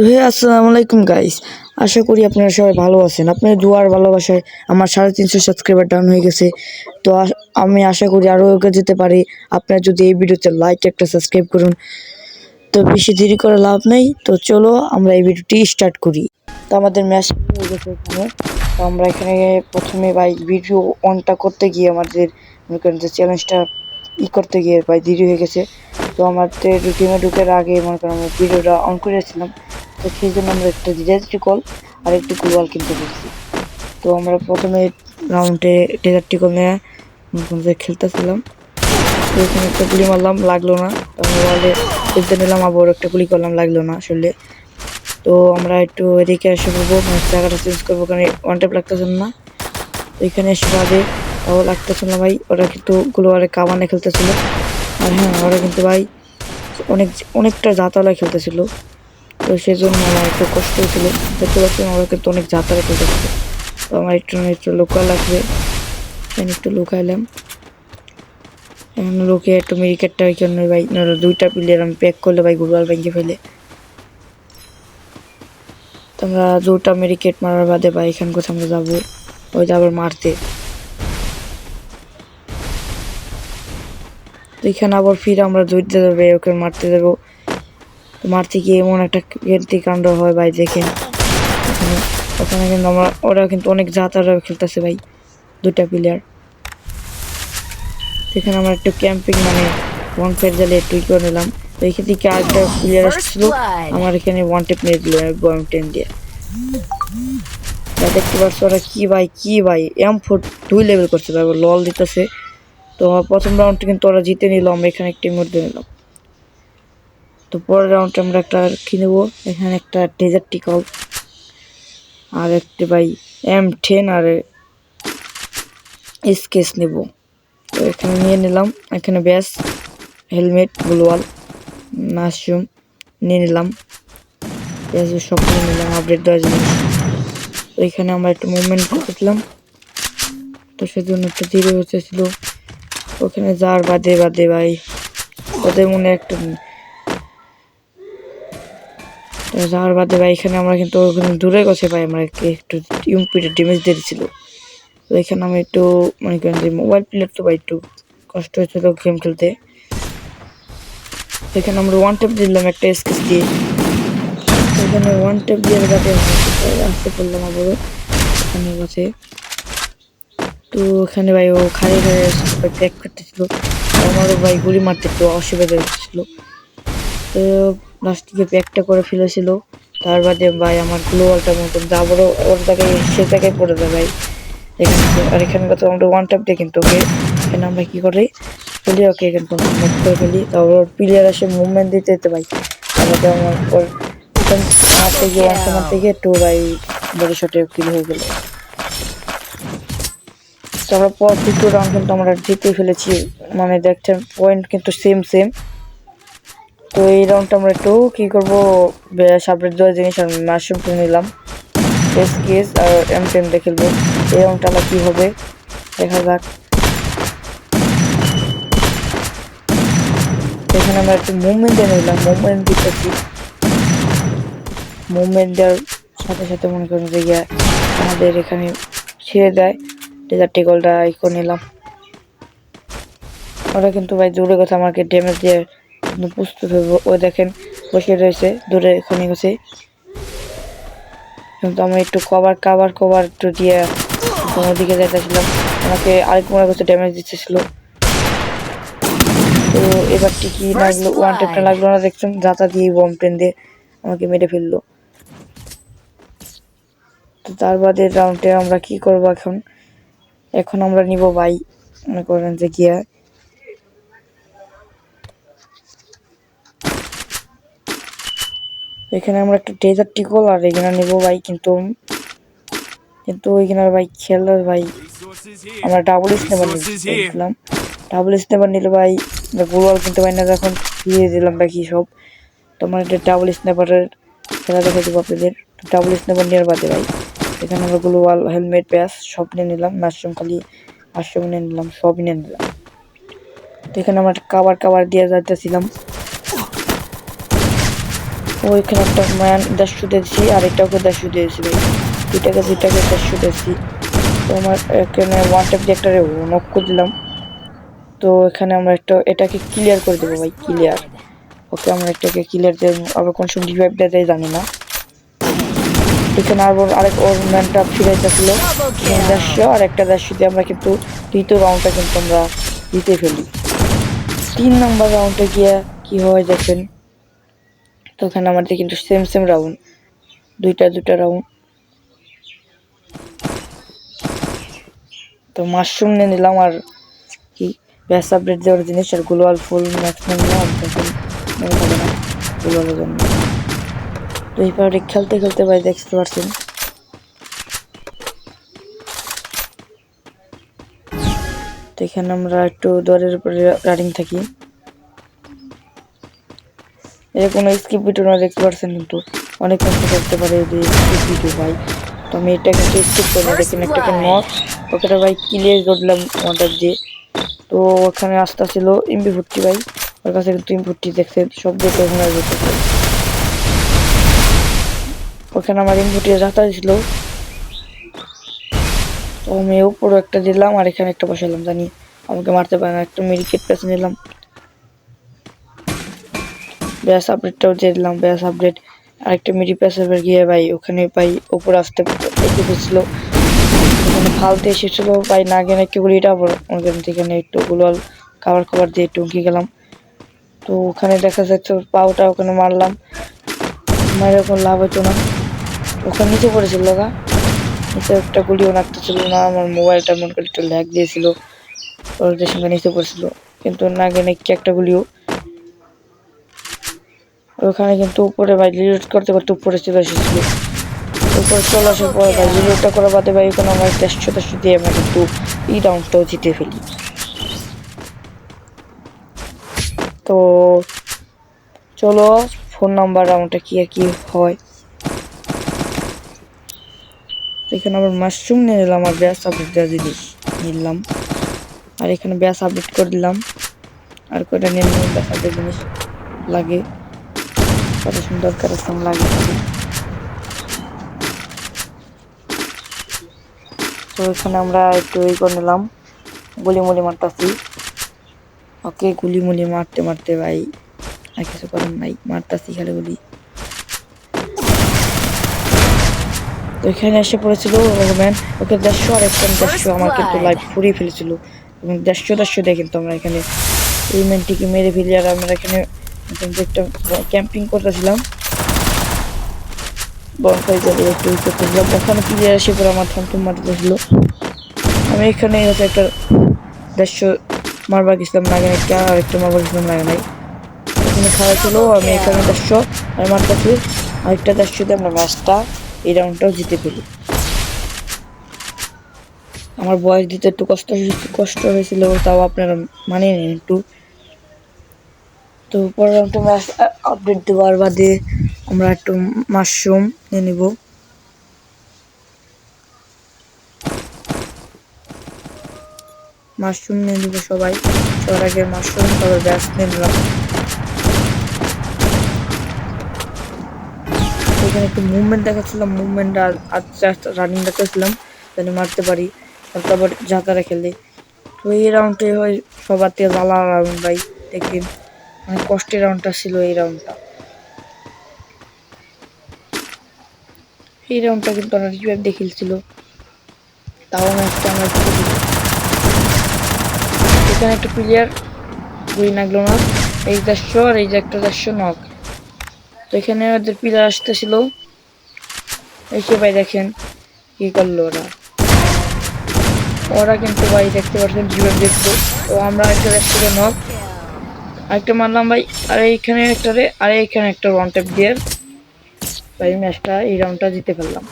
তো হে, আসসালামু আলাইকুম গাইস আশা করি আপনারা সবাই ভালো আছেন। আপনার দুয়ার ভালোবাসায় আমার সাড়ে তিনশো সাবস্ক্রাইবার ডাউন হয়ে গেছে। তো আমি আশা করি আরও এগিয়ে যেতে পারি। আপনারা যদি এই ভিডিওতে লাইক একটা সাবস্ক্রাইব করুন। তো বেশি দেরি করে লাভ নেই। তো চলো আমরা এই ভিডিওটি স্টার্ট করি। তো আমাদের ম্যাচ হয়ে গেছে এখানে। তো আমরা এখানে প্রথমে ভাই ভিডিও অনটা করতে গিয়ে আমাদের, মনে করেন যে চ্যালেঞ্জটা ই করতে গিয়ে ভাই দেরি হয়ে গেছে। তো আমাদের টিমে ঢুকার আগে মনে করেন আমরা ভিডিওটা অন করেছিলাম। তো সেই জন্য আমরা একটা ডিজাস্ট্রি কল আর একটি গ্লোবাল কিনতে পেরেছি তো আমরা প্রথমে রাউন্ডে ডিজাস্ট্রি কল নিয়ে খেলতেছিলাম। তো এখানে একটা গুলি মারলাম, লাগল না। আমরা ওয়ালে খেলতে নিলাম, আবার একটা গুলি করলাম, লাগল না আসলে। তো আমরা একটু এদিকে এসে পড়ব মানে জায়গাটা চেঞ্জ করব, কারণ ওয়ান টাইপ লাগতেছে না। এখানে এসে বাদে তাও লাগতেছিল না ভাই, ওরা কিন্তু গ্লোবালে কাবানে খেলতেছিল। আর হ্যাঁ ওরা কিন্তু ভাই অনেক, অনেকটা জাতালা খেলতেছিল। তো সেই জন্য আমার একটু কষ্ট হয়েছিল। দেখতে পাচ্ছেন, ওরা কিন্তু অনেক জাতালা খেলতেছিল তো আমার একটু একটু লুকা লাগবে। এখানে একটু লুকাইলাম। এখন লোকে একটু মেরিকেটটা ওইখানে ভাই, নাহলে দুইটা প্লেয়ার আমি প্যাক করলে ভাই গুরবাল ভেঙে ফেলে। তো আমরা দুটা মেরিকেট মারার বাদে ভাই এখান কোথাও আমরা যাব? ওই আবার মারতে। এখানে আবার ফিরে আমরা দৌড়তে যাবে, ওকে মারতে যাব। তো মারতে গিয়ে এমন একটা কাণ্ড হয় ভাই দেখেন। ওখানে কিন্তু আমরা ওরা কিন্তু অনেক জাতারা খেলতেছে ভাই দুটা প্লেয়ার সেখানে আমরা একটু ক্যাম্পিং মানে ওয়ান ফাইভ জ্বালিয়ে একটু ই করে নিলাম। তো এখান থেকে আরেকটা প্লেয়ার আসছিল? আমার এখানে ওয়ান টেপ মেরে দিল বয়ম টেন দিয়ে। তা দেখতে পাচ্ছ ওরা কী ভাই কি ভাই এম ফোর দুই লেভেল করছে তারপর লল দিতেছে। তো প্রথম রাউন্ডটা কিন্তু ওরা জিতে নিলাম এখানে একটি মধ্যে নিলাম। তো পরের রাউন্ডে আমরা একটা কি নেব? এখানে একটা ডেজার্ট টিকল আর একটি ভাই এম টেন আর স্কেচ নেব। তো এখানে নিয়ে নিলাম, এখানে ব্যাস হেলমেট গ্লোয়াল মাশরুম নিয়ে নিলাম। ব্যাস সব নিয়ে নিলাম আপডেট দেওয়ার জিনিস তো এখানে আমরা একটু মুভমেন্ট করতেছিলাম তো সেজন্য একটু দেরি হতেছিল ওখানে যাওয়ার বাদে বাদে ভাই, ওদের মনে একটা যাওয়ার বাদে ভাই, এখানে আমরা কিন্তু দূরে গেছে ভাই, আমরা একটু ইউপিটা ড্যামেজ দিয়েছিল তো এখানে আমি একটু মনে করেন যে মোবাইল প্লেয়ার তো ভাই একটু কষ্ট হয়েছিল গেম খেলতে। এখানে আমরা ওয়ান টেপ দিলাম একটা স্কেচ দিয়ে। এখানে ওয়ান টেপ দিয়ে যাতে আসতে পারলাম আবারও, এখানে কাছে তো এখানে ভাই ও খাড়ে খাড়ে প্যাক করতেছিল। আমারও ভাই গুলি মারতে একটু অসুবিধা হচ্ছিল তো লাস্টিকে প্যাকটা করে ফেলেছিল। তার বাদে ভাই, আমার গ্লোয়ালটা মতন আবারও ওর জায়গায় সে জায়গায় পড়ে যায় ভাই। এখানে আর এখানে কত আমরা ওয়ান ট্যাপ দিয়ে কিন্তু ওকে এখানে আমরা কি করি? ফেলি ওকে এখানে knock করে ফেলি। তারপর ওর প্লেয়ার আসে মুভমেন্ট দিতে দিতে ভাই, তারপরে আমার ওর আমার থেকে ওয়ান সময় থেকে টু ভাই বড় শটে কিল হয়ে গেল। তারপর পর দ্বিতীয় রাউন্ড কিন্তু আমরা জিতে ফেলেছি। মানে দেখছেন পয়েন্ট কিন্তু সেম সেম তো এই রাউন্ডটা আমরা একটু কি করব? সাবরেট দেওয়ার জিনিস আর মাশরুম কিনে নিলাম। S case R M ten দিয়ে এই রাউন্ডটা আবার কি হবে? দেখা যাক। এখানে আমরা একটু মুভমেন্ট দিয়ে নিলাম। মুভমেন্ট দিতেছি মুভমেন্ট দেওয়ার সাথে সাথে মনে করেন যে গিয়া আমাদের এখানে ছেড়ে দেয়। ডেজার্ট টিকলটা ই করে নিলাম। ওরা কিন্তু ভাই দূরে কথা আমাকে ড্যামেজ দিয়ে প্রস্তুত হইব ওই দেখেন বসে রয়েছে দূরে এখানে গেছে। কিন্তু আমি একটু কভার কাভার কভার একটু দিয়ে তোমার দিকে যাইতেছিলাম আমাকে আরেক মনে করছে ড্যামেজ দিতেছিল। তো এবার কি লাগল ওয়ান টেপটা লাগল না দেখছেন যাতা দিয়ে বম পেন দিয়ে আমাকে মেরে ফেলল। তো তার বাদে রাউন্ডে আমরা কি করব এখন? এখন আমরা নিব ভাই মনে করেন যে গিয়া এখানে আমরা একটা ডেজার্ট টিকল আর এখানে নিব ভাই কিন্তু কিন্তু ওইখানে ভাই খেলার ভাই আমরা ডাবল স্নেপার নিলাম ডাবল স্নেপার নিলে ভাই গোলওয়াল কিনতে পারি না যখন দিয়ে দিলাম বাকি সব। তোমার একটা ডাবল স্নেপারের খেলা দেখা দেবো আপনাদের। ডাবল স্নেপার নেওয়ার বাদে ভাই এখানে আমরা গ্লোবাল হেলমেট প্যাস সব নিয়ে নিলাম। মাশরুম খালি মাশরুম নিয়ে নিলাম সব নিয়ে নিলাম। তো এখানে আমরা কাবার কাবার দিয়ে যাইতেছিলাম। ওইখানে একটা ম্যান দেড়শো দিয়েছি আর এটাকে দেড়শো দিয়েছি ভাই। দুইটাকে দুইটাকে দেড়শো দিয়েছি তো আমার এখানে ওয়ান টাইপ দিয়ে একটা নক করে দিলাম। তো এখানে আমরা একটা, এটাকে ক্লিয়ার করে দেবো ভাই ক্লিয়ার ওকে আমরা এটাকে ক্লিয়ার দিয়ে আবার কোন সময় রিভাইভ দেয় জানি না। এখানে আবার আরেক ওর ম্যানটা ফিরে যাচ্ছিল দেড়শো আর একটা দেড়শো দিয়ে আমরা কিন্তু দ্বিতীয় রাউন্ডটা কিন্তু আমরা জিতে ফেলি। তিন নম্বর রাউন্ডে গিয়ে কি হয় দেখেন? তো ওখানে আমাদের কিন্তু সেম সেম রাউন্ড দুইটা দুটা রাউন্ড তো মাশরুম নিয়ে নিলাম আর কি? ব্যাস আপডেট দেওয়ার জিনিস আর গ্লোবাল ফুল ম্যাক্সিমাম নিলাম। জন্য। তো এইভাবে খেলতে খেলতে ভাই দেখতে পারছেন। তো এখানে আমরা একটু দরের উপরে রানিং থাকি। এর কোনো স্কিপ ভিডিও না দেখতে পারছেন কিন্তু অনেক কষ্ট করতে পারে যে স্কিপ ভিডিও ভাই। তো আমি এটা কিন্তু স্কিপ করি না দেখেন একটাকে নট ওখানে ভাই ক্লিয়ার করলাম ওয়াটার দিয়ে। তো ওখানে আস্তে ছিল ইম্পি ফুটটি ভাই। ওর কাছে কিন্তু ইম্পি ফুটটি দেখছেন সব দেখে ওখানে ওখানে আমার ইম্পুটি রাখা ছিল। তো আমি উপরে একটা দিলাম আর এখানে একটা বসালাম জানি। আমাকে মারতে পারে না একটা মেডিকেট পেছে নিলাম। ব্যাস আপডেটটাও দিয়ে দিলাম, ব্যাস আপডেট আরেকটা মিডি প্যাসেভার গিয়ে ভাই, ওখানে ভাই উপরে আসতে গেছিল ওখানে ফালতে এসেছিল, ভাই না গেলে একটু গুলিটা আবার ওখান থেকে একটু গুলাল খাবার খাবার দিয়ে টুঙ্কি গেলাম। তো ওখানে দেখা যাচ্ছে পাওটা ওখানে মারলাম। মারে কোনো লাভ হতো না। ওখানে নিচে পড়েছিল গা। নিচে একটা গুলিও নাকতেছিল না, আমার মোবাইলটা মন করে একটু ল্যাগ দিয়েছিল। ওদের সঙ্গে নিচে পড়েছিল। কিন্তু না গেলে কি একটা গুলিও ওখানে কিন্তু উপরে ভাই রিলোড করতে করতে উপরে চলে এসেছিল। উপরে চলে আসার পরে ভাই রিলোডটা করা বাদে ভাই, ওখানে আমার দেড়শো দেড়শো দিয়ে আমরা কিন্তু এই রাউন্ডটাও জিতে ফেলি। তো চলো ফোন নাম্বার রাউন্ডটা কি কি হয়। এখানে আবার মাশরুম নিয়ে নিলাম আর ব্যাস আপডেট দেওয়া জিনিস নিলাম। আর এখানে ব্যাস আপডেট করে দিলাম। আর কয়টা নিয়ে নিলাম ব্যাস আপডেট জিনিস লাগে। কত সুন্দর কারেকশন লাগে তো এখানে আমরা একটু এই করে নিলাম গুলি মুলি মারতাছি। ওকে গুলি মুলি মারতে মারতে ভাই আর কিছু করার নাই মারতাছি খালি গুলি। তো এখানে এসে পড়েছিল ম্যান ওকে দেড়শো আর একটা দেড়শো আমার কিন্তু লাইফ ফুরিয়ে ফেলেছিল। এবং দেড়শো দেড়শো দিয়ে কিন্তু আমরা এখানে। এই ম্যানটিকে মেরে ফেলি আর আমরা এখানে ক্যাম্পিং করতেছিলাম। বনফাই জ্বালিয়ে একটু করতেছিলাম। ওখানে প্লেয়ার এসে পরে আমার থমথম মারতেছিল আমি এখানে হচ্ছে একটা দেড়শো মারবার গেছিলাম, লাগে একটা আর একটা মারবার গেছিলাম, লাগে নাই। এখানে খাওয়া ছিল, আমি এখানে দেড়শো আর মারতেছি আরেকটা দেড়শো দিয়ে আমরা ম্যাচটা এই রাউন্ডটাও জিতে ফেলি। আমার বয়স দিতে একটু কষ্ট কষ্ট হয়েছিল, তাও আপনারা নিন একটু। তো রাউন্ডে ম্যাচ আপডেট দেওয়ার বাদে আমরা একটু মাশরুম নিয়ে নিব। মাশরুম নিয়ে নিব সবাই। সবার আগে মাশরুম তারপর ব্যাস নিয়ে নিলাম। এখানে একটু মুভমেন্ট দেখাচ্ছিলাম মুভমেন্ট আর আস্তে রানিং দেখাচ্ছিলাম, যেন মারতে পারি। তারপর জাতারা খেলে। তো এই রাউন্ডে হয় সবার থেকে জ্বালা রাউন্ড ভাই দেখবেন অনেক কষ্টের রাউন্ডটা ছিল এই রাউন্ডটা। এই রাউন্ডটা কিন্তু আমরা রিভাইভ দেখিয়েছিল তাও ম্যাচটা আমরা এখানে একটা প্লেয়ার গুলি লাগল না। এই দেড়শো আর এই যে একটা দেড়শো নক তো এখানে ওদের প্লেয়ার আসতেছিল। এসে ভাই দেখেন কি করল ওরা। ওরা কিন্তু ভাই দেখতে পাচ্ছেন জীবন দেখতো। তো আমরা একটা দেড়শো নক আরেকটা মারলাম ভাই। আর এইখানে একটা রে, আর এইখানে একটা ওয়ান ট্যাপ দিয়ে ভাই ম্যাচটা এই রাউন্ডটা জিতে ফেললাম।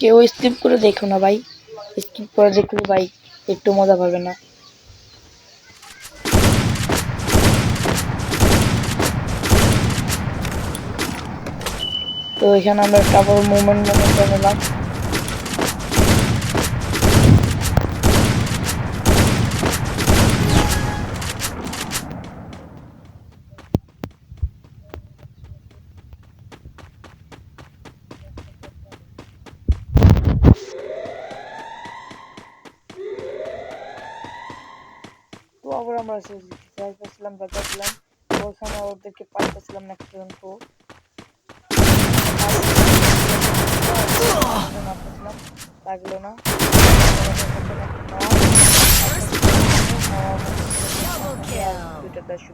কেউ স্কিপ করে দেখো না ভাই। স্কিপ করে দেখলে ভাই একটু মজা পাবে না। তো এখানে আমরা কাপড় মুভমেন্ট মুভমেন্ট নিলাম। আবার আমরা যাইতেছিলাম যাইতেছিলাম ওখানে ওদেরকে পাইতেছিলাম না পর্যন্ত লাগল না। দুইটা দশ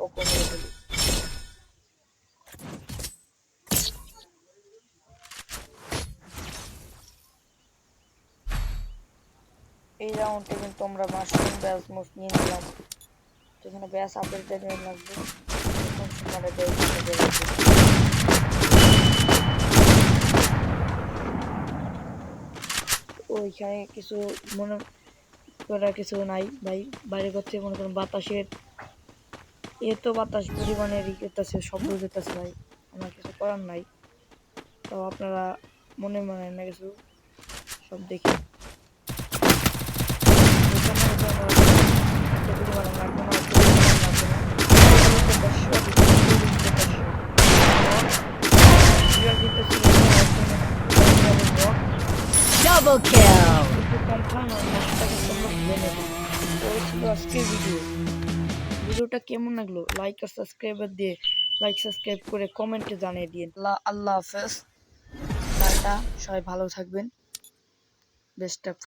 ও কমিয়ে এই রাউন্ডে কিন্তু আমরা মাশরুম ব্যাস মোস নিয়ে নিলাম। তো এখানে ব্যাস আপেল টাইপের লাগবে। তোমাদের ওইখানে কিছু মনে করার কিছু নাই ভাই। বাইরে করতে মনে করেন বাতাসের এ এত বাতাস পরিমাণে রিকেতেছে শব্দ যেতেছে ভাই। আমার কিছু করার নাই। তো আপনারা মনে মনে না কিছু সব দেখি Double kill! ভিডিও ভিডিওটা কেমন লাগল? লাইক আর সাবস্ক্রাইবার দিয়ে লাইক সাবস্ক্রাইব করে কমেন্টে জানিয়ে দিন। আল্লাহ হাফেজ। টাটা, সবাই ভালো থাকবেন। বেস্ট